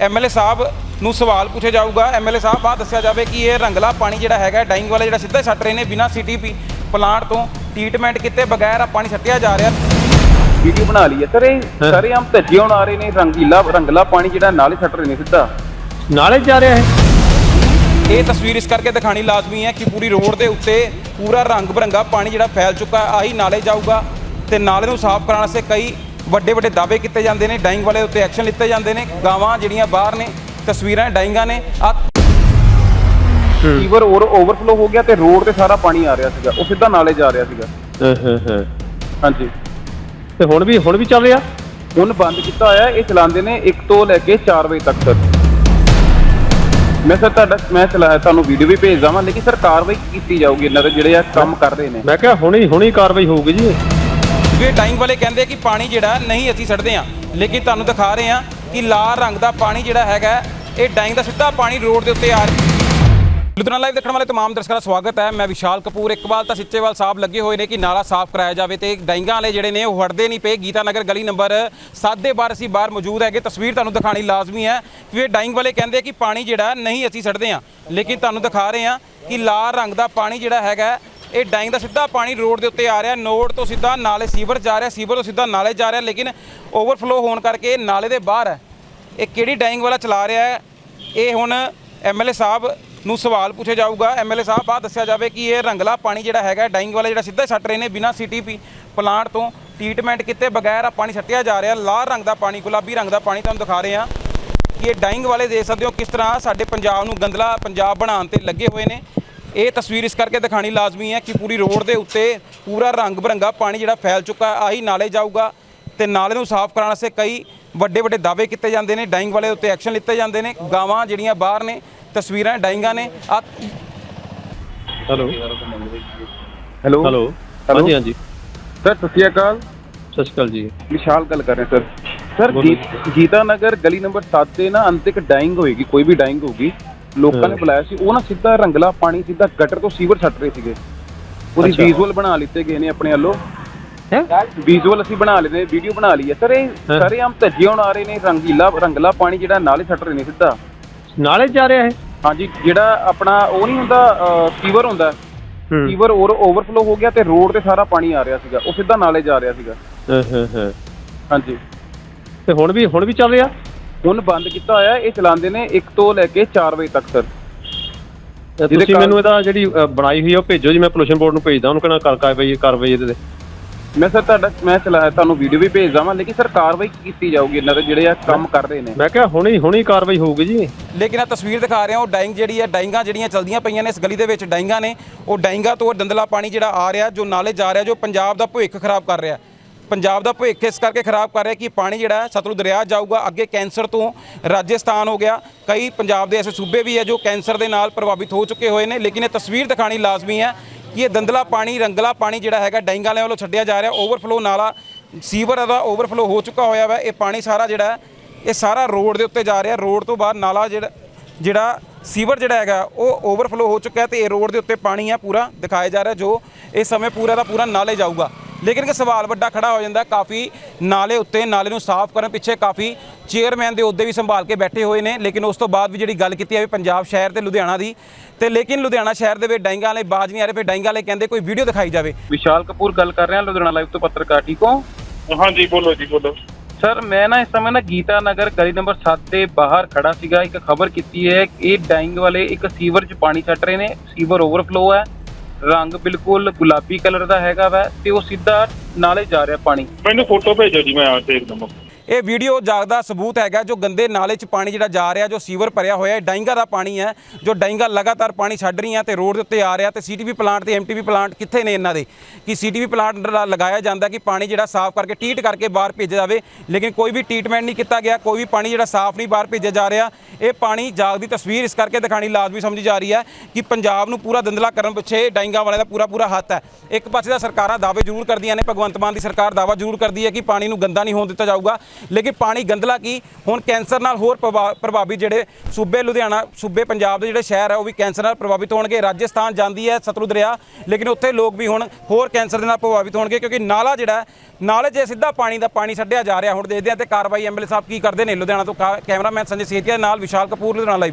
MLA ਸਾਹਿਬ ਨੂੰ ਸਵਾਲ ਪੁੱਛਿਆ ਜਾਊਗਾ। ਐਮਐਲਏ ਸਾਹਿਬ ਬਾਅਦ ਦੱਸਿਆ ਜਾਵੇ ਕਿ ਇਹ ਰੰਗਲਾ ਪਾਣੀ ਜਿਹੜਾ ਹੈਗਾ ਡਾਈਂਗ ਵਾਲਾ ਜਿਹੜਾ ਸਿੱਧਾ ਸੱਟ ਰਹੇ ਨੇ ਬਿਨਾਂ ਸੀਟੀਪੀ ਪਲਾਂਟ ਤੋਂ ਟ੍ਰੀਟਮੈਂਟ ਕੀਤੇ ਬਗੈਰ ਆ ਪਾਣੀ ਛੱਟਿਆ ਜਾ ਰਿਹਾ। ਵੀਡੀਓ ਬਣਾ ਲਈ ਹੈ। ਸਰ ਇਹ ਸਾਰੇ ਆਮ ਧੱਜੇ ਹੁਣ ਆ ਰਹੇ ਨੇ ਰੰਗੀਲਾ ਰੰਗਲਾ ਪਾਣੀ ਜਿਹੜਾ ਨਾਲੇ ਛੱਟ ਰਹੇ ਨੇ ਸਿੱਧਾ। ਨਾਲੇ ਜਾ ਰਿਹਾ ਹੈ ਇਹ ਤਸਵੀਰ ਇਸ ਕਰਕੇ ਦਿਖਾਣੀ ਲਾਜ਼ਮੀ ਹੈ ਕਿ ਪੂਰੀ ਰੋਡ ਦੇ ਉੱਤੇ ਪੂਰਾ ਰੰਗ ਬਰੰਗਾ ਪਾਣੀ ਜਿਹੜਾ ਫੈਲ ਚੁੱਕਾ ਆਹੀ ਨਾਲੇ ਜਾਊਗਾ ਤੇ ਨਾਲੇ ਨੂੰ ਸਾਫ਼ ਕਰਾਉਣ ਵਾਸਤੇ ਕਈ ਵੱਡੇ ਵੱਡੇ ਦਾਅਵੇ ਕੀਤੇ ਜਾਂਦੇ ਨੇ ਡਾਈਂਗ ਵਾਲੇ ਉੱਤੇ ਐਕਸ਼ਨ ਲਿੱਤੇ ਜਾਂਦੇ ਨੇ ਗਾਵਾਂ ਜਿਹੜੀਆਂ ਬਾਹਰ ਨੇ ਤਸਵੀਰਾਂ ਡਾਈਂਗਾਂ ਨੇ ਆ ਫੀਵਰ ਓਵਰ ਓਵਰਫਲੋ ਹੋ ਗਿਆ ਤੇ ਰੋਡ ਤੇ ਸਾਰਾ ਪਾਣੀ ਆ ਰਿਹਾ ਸੀਗਾ ਉਹ ਸਿੱਧਾ ਨਾਲੇ ਜਾ ਰਿਹਾ ਸੀਗਾ। ਹਾਂਜੀ। ਤੇ ਹੁਣ ਵੀ ਹੁਣ ਵੀ ਚੱਲ ਰਿਹਾ? ਹੁਣ ਬੰਦ ਕੀਤਾ ਹੋਇਆ ਇਹ ਚਲਾਉਂਦੇ ਨੇ 1 ਤੋਂ ਲੈ ਕੇ 4 ਵਜੇ ਤੱਕ ਸਰ। ਮੈਂ ਸਰ ਤੁਹਾਡਾ ਮੈਂ ਚਲਾਇਆ ਤੁਹਾਨੂੰ ਵੀਡੀਓ ਵੀ ਭੇਜਦਾ ਵਾਂ ਲੇਕਿਨ ਸਰ ਕਾਰਵਾਈ ਕੀਤੀ ਜਾਊਗੀ? ਇਹਨਾਂ ਦੇ ਜਿਹੜੇ ਆ ਕੰਮ ਕਰ ਰਹੇ ਨੇ। ਮੈਂ ਕਿਹਾ ਹੁਣੀ ਹੁਣੀ ਕਾਰਵਾਈ ਹੋਊਗੀ ਜੀ। ਵੀ ਡਾਈਂਗ ਵਾਲੇ ਕਹਿੰਦੇ ਕਿ ਪਾਣੀ ਜਿਹੜਾ ਨਹੀਂ ਅਸੀਂ ਛੱਡਦੇ ਆ ਲੇਕਿਨ ਤੁਹਾਨੂੰ ਦਿਖਾ ਰਹੇ ਆ ਕਿ ਲਾਲ ਰੰਗ ਦਾ ਪਾਣੀ ਜਿਹੜਾ ਹੈਗਾ, ਇਹ ਡਾਈਂਗ ਦਾ ਸਿੱਧਾ ਪਾਣੀ ਰੋਡ ਦੇ ਉੱਤੇ ਆ ਰਿਹਾ। ਲੁਧਿਆਣਾ ਲਾਈਵ ਦੇਖਣ ਵਾਲੇ ਤਮਾਮ ਦਰਸ਼ਕਾਂ ਦਾ ਸਵਾਗਤ ਹੈ। ਮੈਂ ਵਿਸ਼ਾਲ ਕਪੂਰ ਇਕਬਾਲ, ਤਾਂ ਸਿੱਚੇਵਾਲ ਸਾਹਿਬ ਲੱਗੇ ਹੋਏ ਨੇ ਕਿ ਨਾਲਾ ਸਾਫ਼ ਕਰਾਇਆ ਜਾਵੇ ਤੇ ਡਾਈਂਗਾਂ ਵਾਲੇ ਜਿਹੜੇ ਨੇ ਉਹ ਹਟਦੇ ਨਹੀਂ ਪਏ। ਗੀਤਾ ਨਗਰ ਗਲੀ ਨੰਬਰ 7 ਦੇ ਬਾਹਰ ਅਸੀਂ ਬਾਹਰ ਮੌਜੂਦ ਹੈਗੇ। ਤਸਵੀਰ ਤੁਹਾਨੂੰ ਦਿਖਾਣੀ ਲਾਜ਼ਮੀ ਹੈ ਕਿ ਇਹ ਡਾਈਂਗ ਵਾਲੇ ਕਹਿੰਦੇ ਕਿ ਪਾਣੀ ਜਿਹੜਾ ਨਹੀਂ ਅਸੀਂ ਛੱਡਦੇ ਆ ਲੇਕਿਨ ਤੁਹਾਨੂੰ ਦਿਖਾ ਰਹੇ ਆ ਕਿ ਲਾਲ ਰੰਗ ਦਾ ਪਾਣੀ ਜਿਹੜਾ ਹੈਗਾ ਇਹ ਡਾਈਂਗ ਦਾ ਸਿੱਧਾ ਪਾਣੀ ਰੋਡ ਦੇ ਉੱਤੇ ਆ ਰਿਹਾ, ਨੋਡ ਤੋਂ ਸਿੱਧਾ ਨਾਲੇ ਸੀਵਰ ਜਾ ਰਿਹਾ, ਸੀਵਰ ਤੋਂ ਸਿੱਧਾ ਨਾਲੇ ਜਾ ਰਿਹਾ, ਲੇਕਿਨ ਓਵਰਫਲੋ ਹੋਣ ਕਰਕੇ ਨਾਲੇ ਦੇ ਬਾਹਰ ਹੈ ਇਹ ਕਿਹੜੀ ਡਾਈਂਗ ਵਾਲਾ ਚਲਾ ਰਿਹਾ ਹੈ? ਇਹ ਹੁਣ ਐਮਐਲਏ ਸਾਹਿਬ ਨੂੰ ਸਵਾਲ ਪੁੱਛਿਆ ਜਾਊਗਾ। ਐਮਐਲਏ ਸਾਹਿਬ, ਬਾਅਦ ਦੱਸਿਆ ਜਾਵੇ ਕਿ ਇਹ ਰੰਗਲਾ ਪਾਣੀ ਜਿਹੜਾ ਹੈਗਾ ਡਾਈਂਗ ਵਾਲਾ ਜਿਹੜਾ ਸਿੱਧਾ ਹੀ ਸੱਟ ਰਹੇ ਨੇ ਬਿਨਾਂ ਸੀਟੀਪੀ ਪਲਾਂਟ ਤੋਂ। ਟ੍ਰੀਟਮੈਂਟ ਕੀਤੇ ਬਗੈਰ ਆ ਪਾਣੀ ਛੱਟਿਆ ਜਾ ਰਿਹਾ। ਲਾਲ ਰੰਗ ਦਾ ਪਾਣੀ, ਗੁਲਾਬੀ ਰੰਗ ਦਾ ਪਾਣੀ ਤੁਹਾਨੂੰ ਦਿਖਾ ਰਹੇ ਹਾਂ ਕਿ ਇਹ ਡਾਈਂਗ ਵਾਲੇ ਦੇਖ ਸਕਦੇ ਹੋ ਕਿਸ ਤਰ੍ਹਾਂ ਸਾਡੇ ਪੰਜਾਬ ਨੂੰ ਗੰਦਲਾ ਪੰਜਾਬ ਬਣਾਉਣ ਤੇ ਲੱਗੇ ਹੋਏ ਨੇ। ਇਹ ਤਸਵੀਰ ਇਸ ਕਰਕੇ ਦਿਖਾਣੀ ਲਾਜ਼ਮੀ ਹੈ ਕਿ ਪੂਰੀ ਰੋਡ ਦੇ ਉੱਤੇ ਪੂਰਾ ਰੰਗ ਬਰੰਗਾ ਪਾਣੀ ਜਿਹੜਾ ਫੈਲ ਚੁੱਕਾ ਹੈ। ਆਹੀ ਨਾਲੇ ਜਾਊਗਾ ਤੇ ਨਾਲੇ ਨੂੰ ਸਾਫ਼ ਕਰਾਉਣ ਵਾਸਤੇ ਕਈ ਵੱਡੇ ਵੱਡੇ ਦਾਅਵੇ ਕੀਤੇ ਜਾਂਦੇ ਨੇ ਡਾਈਂਗ ਵਾਲੇ ਉੱਤੇ ਐਕਸ਼ਨ ਲਿੱਤੇ ਜਾਂਦੇ ਨੇ ਗਾਵਾਂ ਜਿਹੜੀਆਂ ਬਾਹਰ ਨੇ ਤਸਵੀਰਾਂ ਡਾਈਂਗਾਂ ਨੇ। ਆ ਹੈਲੋ। ਹੈਲੋ। ਹੈਲੋ। ਹਾਂਜੀ ਹਾਂਜੀ। ਸਰ ਸਤਿ ਸ਼੍ਰੀ ਅਕਾਲ। ਸਤਿ ਸ਼੍ਰੀ ਅਕਾਲ ਜੀ। ਵਿਸ਼ਾਲ ਗੱਲ ਕਰ ਰਹੇ ਸਰ। ਸਰ ਗੀਤਾ ਨਗਰ ਗਲੀ ਨੰਬਰ 7 ਤੇ ਨਾ ਅੰਤ ਇੱਕ ਡਾਈਂਗ ਹੋਏਗੀ ਕੋਈ ਵੀ ਡਾਈਂਗ ਹੋਊਗੀ। ਲੋਕਾਂ ਨੇ। ਬੁਲਾਇਆ ਸੀ ਉਹ ਨਾ ਸਿੱਧਾ ਰੰਗਲਾ ਪਾਣੀ ਸਿੱਧਾ ਗਟਰ ਤੋਂ ਸੀਵਰ ਛੱਡ ਰਹੇ ਸੀਗੇ। ਉਹਦੀ ਅੱਛਾ। ਵਿਜ਼ੂਅਲ ਬਣਾ ਲਿੱਤੇ ਗਏ ਨੇ ਆਪਣੇ ਵੱਲੋਂ। ਹੈ? ਵਿਜ਼ੂਅਲ ਅਸੀਂ ਬਣਾ ਲਏ ਨੇ ਵੀਡੀਓ ਬਣਾ ਲਈ ਹੈ। ਸਰ ਇਹ ਹਾਂ। ਸਾਰੇ ਆਮ ਧੱਜੇ ਹੁਣ ਆ ਰਹੇ ਨੇ ਰੰਗੀਲਾ ਰੰਗਲਾ ਪਾਣੀ ਜਿਹੜਾ ਨਾਲੇ ਛੱਡ ਰਹੇ ਨੇ ਸਿੱਧਾ। ਨਾਲੇ ਜਾ ਰਿਹਾ ਹੈ ਹਾਂਜੀ ਜਿਹੜਾ ਆਪਣਾ ਉਹ ਨਹੀਂ ਹੁੰਦਾ ਸੀਵਰ ਹੁੰਦਾ। ਹੂੰ। ਸੀਵਰ ਓਵਰ ਓਵਰਫਲੋ ਹੋ ਗਿਆ ਤੇ ਰੋਡ ਤੇ ਸਾਰਾ ਪਾਣੀ ਆ ਰਿਹਾ ਸੀਗਾ। ਉਹ ਸਿੱਧਾ ਨਾਲੇ ਜਾ ਰਿਹਾ ਸੀਗਾ। ਹਾਂ ਹਾਂ ਹਾਂ। ਹਾਂਜੀ। ਤੇ ਹੁਣ ਵੀ ਹੁਣ ਵੀ ਚੱਲ ਰਿਹਾ? ਹੁਣ ਬੰਦ ਕੀਤਾ ਹੋਇਆ ਹੈ, ਇਹ ਚਲਾਉਂਦੇ ਨੇ 1 ਤੋਂ ਲੈ ਕੇ 4 ਵਜੇ ਤੱਕ ਸਰ। ਤੇ ਜਿਹਦੇ ਤੁਸੀਂ ਮੈਨੂੰ ਇਹਦਾ ਜਿਹੜੀ ਅ, ਬਣਾਈ ਹੋਈ ਆ ਉਹ ਭੇਜੋ ਜੀ ਮੈਂ ਪੋਲੂਸ਼ਨ ਬੋਰਡ ਨੂੰ ਭੇਜਦਾ ਉਹਨੂੰ ਕਹਿੰਦਾ ਕਰ ਕਾਰਵਾਈ ਕਾਰਵਾਈ ਇਹਦੇ ਤੇ। ਮੈਂ ਸਰ ਤੁਹਾਡਾ ਮੈਂ ਚਲਾਇਆ ਤੁਹਾਨੂੰ ਵੀਡੀਓ ਵੀ ਭੇਜਦਾ ਵਾਂ ਲੇਕਿਨ ਸਰ ਕਾਰਵਾਈ ਕੀਤੀ ਜਾਊਗੀ? ਇਹਨਾਂ ਦੇ ਜਿਹੜੇ ਆ ਕੰਮ ਕਰ ਰਹੇ ਨੇ। ਮੈਂ ਕਿਹਾ ਹੁਣੀ ਹੁਣੀ ਕਾਰਵਾਈ ਹੋਊਗੀ ਜੀ। ਲੇਕਿਨ ਆ ਤਸਵੀਰ ਦਿਖਾ ਰਿਹਾ ਉਹ ਡਾਈਂਗ ਜਿਹੜੀ ਹੈ ਡਾਈਂਗਾਂ ਜਿਹੜੀਆਂ ਚਲਦੀਆਂ ਪਈਆਂ ਨੇ ਇਸ ਗਲੀ ਦੇ ਵਿੱਚ ਡਾਈਂਗਾਂ ਨੇ। ਉਹ ਡਾਈਂਗਾਂ ਤੋਂ ਦੰਦਲਾ ਪਾਣੀ ਜਿਹੜਾ ਆ ਰਿਹਾ ਜੋ ਨਾਲੇ ਜਾ ਰਿਹਾ ਜੋ ਪੰਜਾਬ ਦਾ ਭਵਿੱਖ ਖਰਾਬ ਕਰ ਰਿਹਾ। ਪੰਜਾਬ ਦਾ ਭਵਿੱਖ ਇਸ ਕਰਕੇ ਖਰਾਬ ਕਰ ਰਿਹਾ ਕਿ ਪਾਣੀ ਜਿਹੜਾ ਹੈ ਸਤਲੁਜ ਦਰਿਆ ਜਾਊਗਾ, ਅੱਗੇ ਕੈਂਸਰ ਤੋਂ ਰਾਜਸਥਾਨ ਹੋ ਗਿਆ। ਕਈ ਪੰਜਾਬ ਦੇ ਐਸੇ ਸੂਬੇ ਵੀ ਹੈ ਜੋ ਕੈਂਸਰ ਦੇ ਨਾਲ ਪ੍ਰਭਾਵਿਤ ਹੋ ਚੁੱਕੇ ਹੋਏ ਨੇ, ਲੇਕਿਨ ਇਹ ਤਸਵੀਰ ਦਿਖਾਣੀ ਲਾਜ਼ਮੀ ਹੈ ਕਿ ਇਹ ਦੰਦਲਾ ਪਾਣੀ, ਰੰਗਲਾ ਪਾਣੀ ਜਿਹੜਾ ਹੈਗਾ ਡਾਈਂਗਾਂ ਵਾਲਿਆਂ ਵੱਲੋਂ ਛੱਡਿਆ ਜਾ ਰਿਹਾ। ਓਵਰਫਲੋ ਨਾਲਾ ਸੀਵਰ ਦਾ ਓਵਰਫਲੋ ਹੋ ਚੁੱਕਾ ਹੋਇਆ ਵਾ। ਇਹ ਪਾਣੀ ਸਾਰਾ ਜਿਹੜਾ ਇਹ ਸਾਰਾ ਰੋਡ ਦੇ ਉੱਤੇ ਜਾ ਰਿਹਾ। ਰੋਡ ਤੋਂ ਬਾਅਦ ਨਾਲਾ ਜਿਹੜਾ ਜਿਹੜਾ ਸੀਵਰ ਜਿਹੜਾ ਹੈਗਾ, ਉਹ ਓਵਰਫਲੋ ਹੋ ਚੁੱਕਾ ਹੈ ਤੇ ਇਹ ਰੋਡ ਦੇ ਉੱਤੇ ਪਾਣੀ ਹੈ ਪੂਰਾ ਦਿਖਾਇਆ ਜਾ ਰਿਹਾ, ਜੋ ਇਸ ਸਮੇਂ ਪੂਰਾ ਦਾ ਪੂਰਾ ਨਾਲੇ ਜਾਊਗਾ। ਲੇਕਿਨ ਕਿ ਸਵਾਲ ਵੱਡਾ ਖੜਾ ਹੋ ਜਾਂਦਾ ਹੈ, ਕਾਫੀ ਨਾਲੇ ਉੱਤੇ ਨਾਲੇ ਨੂੰ ਸਾਫ਼ ਕਰਨ ਪਿੱਛੇ ਕਾਫੀ ਚੇਅਰਮੈਨ ਦੇ ਅਹੁਦੇ ਵੀ ਸੰਭਾਲ ਕੇ ਬੈਠੇ ਹੋਏ ਨੇ ਲੇਕਿਨ ਉਸ ਤੋਂ ਬਾਅਦ ਵੀ ਜਿਹੜੀ ਗੱਲ ਕੀਤੀ ਜਾਵੇ ਪੰਜਾਬ ਸ਼ਹਿਰ ਤੇ ਲੁਧਿਆਣਾ ਦੀ ਤੇ ਲੇਕਿਨ ਲੁਧਿਆਣਾ ਸ਼ਹਿਰ ਦੇ ਵਿੱਚ ਡਾਈਂਗਾਂ ਵਾਲੇ ਬਾਜ਼ ਨਹੀਂ ਆ ਰਹੇ ਫਿਰ ਡਾਈਂਗਾਂ ਵਾਲੇ ਕਹਿੰਦੇ ਕੋਈ ਵੀਡੀਓ ਦਿਖਾਈ ਜਾਵੇ। ਵਿਸ਼ਾਲ ਕਪੂਰ ਗੱਲ ਕਰ ਰਿਹਾ ਲੁਧਿਆਣਾ ਲਾਈਵ ਤੋਂ ਪੱਤਰਕਾਰ ਠੀਕ ਹੋ? ਹਾਂਜੀ ਬੋਲੋ ਜੀ ਬੋਲੋ। ਸਰ ਮੈਂ ਨਾ ਇਸ ਸਮੇਂ ਨਾ ਗੀਤਾ ਨਗਰ ਗਲੀ ਨੰਬਰ 7 ਦੇ ਬਾਹਰ ਖੜਾ ਸੀਗਾ ਇੱਕ ਖਬਰ ਕੀਤੀ ਹੈ ਕਿ ਇਹ ਡਾਈਂਗ ਵਾਲੇ ਇੱਕ ਸੀਵਰ 'ਚ ਪਾਣੀ ਛੱਡ ਰਹੇ ਨੇ ਸੀਵਰ ਓਵਰਫਲੋ ਹੈ। ਰੰਗ ਬਿਲਕੁਲ ਗੁਲਾਬੀ ਕਲਰ ਦਾ ਹੈਗਾ ਵਾ ਤੇ ਉਹ ਸਿੱਧਾ ਨਾਲੇ ਜਾ ਰਿਹਾ ਪਾਣੀ। ਮੈਨੂੰ ਫੋਟੋ ਭੇਜੋ ਜੀ, ਮੈਂ ਆ ਦੇਖ ਦਵਾਂ ਇਹ ਵੀਡੀਓ ਜਾਗਦਾ ਸਬੂਤ ਹੈਗਾ ਜੋ ਗੰਦੇ ਨਾਲੇ 'ਚ ਪਾਣੀ ਜਿਹੜਾ ਜਾ ਰਿਹਾ, ਜੋ ਸੀਵਰ ਭਰਿਆ ਹੋਇਆ ਹੈ ਡਾਈਂਗਾ ਦਾ ਪਾਣੀ ਹੈ, ਜੋ ਡਾਈਂਗਾ ਲਗਾਤਾਰ ਪਾਣੀ ਛੱਡ ਰਹੀਆਂ ਤੇ ਰੋਡ ਦੇ ਉੱਤੇ ਆ ਰਿਹਾ ਤੇ ਸੀਟੀਵੀ ਪਲਾਂਟ ਤੇ ਐਮਟੀਵੀ ਪਲਾਂਟ ਕਿੱਥੇ ਨੇ ਇਹਨਾਂ ਦੇ? ਕਿ ਸੀਟੀਵੀ ਪਲਾਂਟ ਲਗਾਇਆ ਜਾਂਦਾ ਕਿ ਪਾਣੀ ਜਿਹੜਾ ਸਾਫ਼ ਕਰਕੇ ਟੀਟ ਕਰਕੇ ਬਾਹਰ ਭੇਜਿਆ ਜਾਵੇ, ਲੇਕਿਨ ਕੋਈ ਵੀ ਟ੍ਰੀਟਮੈਂਟ ਨਹੀਂ ਕੀਤਾ ਗਿਆ, ਕੋਈ ਵੀ ਪਾਣੀ ਜਿਹੜਾ ਸਾਫ਼ ਨਹੀਂ ਬਾਹਰ ਭੇਜਿਆ ਜਾ ਰਿਹਾ। ਇਹ ਪਾਣੀ ਜਾਗ ਦੀ ਤਸਵੀਰ ਇਸ ਕਰਕੇ ਦਿਖਾਣੀ ਲਾਜ਼ਮੀ ਸਮਝੀ ਜਾ ਰਹੀ ਹੈ ਕਿ ਪੰਜਾਬ ਨੂੰ ਪੂਰਾ ਦੰਦਲਾ ਕਰਨ ਪਿੱਛੇ ਡਾਈਂਗਾ ਵਾਲੇ ਦਾ ਪੂਰਾ ਪੂਰਾ ਹੱਥ ਹੈ। ਇੱਕ ਪਾਸੇ ਦਾ ਸਰਕਾਰਾਂ ਦਾਅਵੇ ਜ਼ਰੂਰ ਕਰਦੀਆਂ ਨੇ, ਭਗਵੰਤ ਮਾਨ ਦੀ ਸਰਕਾਰ ਦਾਅਵਾ ਜ਼ਰੂਰ ਕਰਦੀ ਹੈ ਕਿ ਪਾਣੀ ਨੂੰ ਗੰਦਾ ਨਹੀਂ ਹੋਣ ਦਿੱਤਾ ਜਾਊਗਾ। ਲੇਕਿਨ ਪਾਣੀ ਗੰਦਲਾ ਕੀ? ਹੁਣ ਕੈਂਸਰ ਨਾਲ ਹੋਰ ਪ੍ਰਭਾ- ਪ੍ਰਭਾਵਿਤ ਜਿਹੜੇ ਸੂਬੇ ਲੁਧਿਆਣਾ, ਸੂਬੇ ਪੰਜਾਬ ਦੇ ਜਿਹੜੇ ਸ਼ਹਿਰ ਹੈ ਉਹ ਵੀ ਕੈਂਸਰ ਨਾਲ ਪ੍ਰਭਾਵਿਤ ਹੋਣਗੇ। ਰਾਜਸਥਾਨ ਜਾਂਦੀ ਹੈ ਸਤਲੁਜ ਦਰਿਆ, ਲੇਕਿਨ ਉੱਥੇ ਲੋਕ ਵੀ ਹੁਣ ਹੋਰ ਕੈਂਸਰ ਦੇ ਨਾਲ ਪ੍ਰਭਾਵਿਤ ਹੋਣਗੇ, ਕਿਉਂਕਿ ਨਾਲਾ ਜਿਹੜਾ ਨਾਲੇ ਜੇ ਸਿੱਧਾ ਪਾਣੀ ਦਾ ਪਾਣੀ ਛੱਡਿਆ ਜਾ ਰਿਹਾ, ਹੁਣ ਦੇਖਦੇ ਹਾਂ ਤੇ ਕਾਰਵਾਈ ਐਮਐਲਏ ਸਾਹਿਬ ਕੀ ਕਰਦੇ ਨੇ ਲੁਧਿਆਣਾ ਤੋਂ ਕਾ- ਕੈਮਰਾਮੈਨ ਸੰਜੇ ਸੇਤੀਆ ਨਾਲ, ਵਿਸ਼ਾਲ ਕਪੂਰ ਲੁਧਿਆਣਾ ਲਾਈਵ